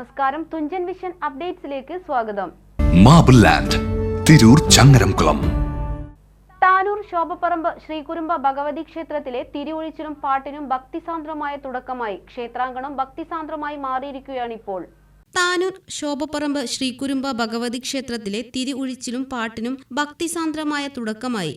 നമസ്കാരം. തുഞ്ചൻ വിഷൻ അപ്ഡേറ്റ്സിലേക്ക് സ്വാഗതം. Marble land Tirur Changaramkulam. Tanur Shobhaparamba Sreekurumba Bhagavathi ക്ഷേത്രത്തിലെ തിരിയൊഴിച്ചിലും പാട്ടിനും ഭക്തിസാന്ദ്രമായ തുടക്കമായി. ക്ഷേത്രാങ്കണം ഭക്തിസാന്ദ്രമായി മാറിയിരിക്കുകയാണിപ്പോൾ. താനൂർ ശോഭപ്പറമ്പ് ശ്രീകുരുമ്പ ഭഗവതി ക്ഷേത്രത്തിലെ തിരി ഒഴിച്ചിലും പാട്ടിനും ഭക്തിസാന്ദ്രമായ തുടക്കമായി.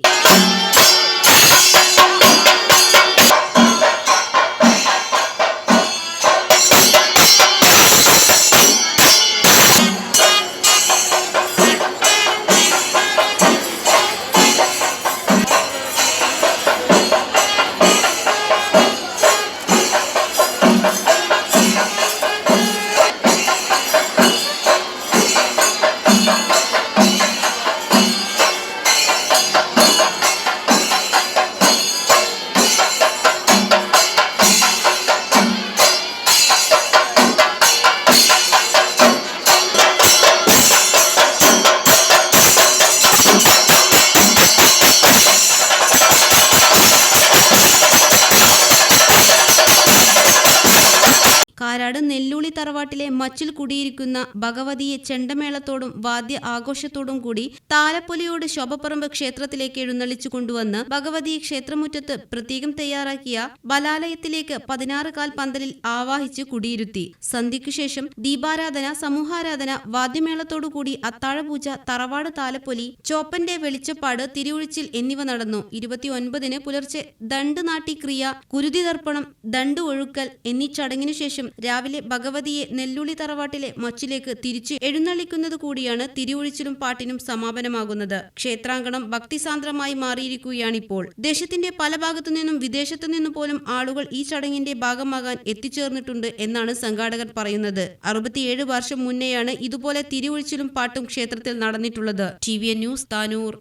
കാരാട് നെല്ലൂളി തറവാട്ടിലെ മച്ചിൽ കുടിയിരിക്കുന്ന ഭഗവതിയെ ചെണ്ടമേളത്തോടും വാദ്യ ആഘോഷത്തോടും കൂടി താലപ്പൊലിയോട് ശോഭപ്പറമ്പ് ക്ഷേത്രത്തിലേക്ക് എഴുന്നള്ളിച്ചു കൊണ്ടുവന്ന് ഭഗവതി ക്ഷേത്രമുറ്റത്ത് പ്രത്യേകം തയ്യാറാക്കിയ ബലാലയത്തിലേക്ക് പതിനാറ് കാൽ പന്തലിൽ ആവാഹിച്ച് കുടിയിരുത്തി. സന്ധ്യയ്ക്കു ശേഷം ദീപാരാധന സമൂഹാരാധന വാദ്യമേളത്തോടുകൂടി അത്താഴപൂജ തറവാട് താലപ്പൊലി ചോപ്പന്റെ വെളിച്ചപ്പാട് തിരുവൊഴിച്ചിൽ എന്നിവ നടന്നു. ഇരുപത്തിയൊൻപതിന് പുലർച്ചെ ദണ്ട് നാട്ടി ക്രിയ കുരുതി തർപ്പണം ദണ്ട് ഒഴുക്കൽ എന്നീ ചടങ്ങിനു ശേഷം രാവിലെ ഭഗവതിയെ നെല്ലുളി തറവാട്ടിലെ മച്ചിലേക്ക് തിരിച്ചു എഴുന്നള്ളിക്കുന്നത് കൂടിയാണ് തിരിയൊഴിച്ചിലും പാട്ടിനും സമാപനമാകുന്നത്. ക്ഷേത്രാങ്കണം ഭക്തിസാന്ദ്രമായി മാറിയിരിക്കുകയാണിപ്പോൾ. ദേശത്തിന്റെ പല ഭാഗത്തു നിന്നും വിദേശത്തു നിന്നു പോലും ആളുകൾ ഈ ചടങ്ങിന്റെ ഭാഗമാകാൻ എത്തിച്ചേർന്നിട്ടുണ്ട് എന്നാണ് സംഘാടകർ പറയുന്നത്. അറുപത്തിയേഴ് വർഷം മുന്നെയാണ് ഇതുപോലെ തിരിയൊഴിച്ചിലും പാട്ടും ക്ഷേത്രത്തിൽ നടന്നിട്ടുള്ളത്. T V N news Tanur.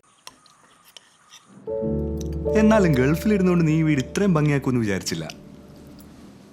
എന്നാലും ഗൾഫിലിരുന്നുകൊണ്ട് നീ വീട് ഇത്രയും ഭംഗിയാക്കുമെന്ന് വിചാരിച്ചില്ല.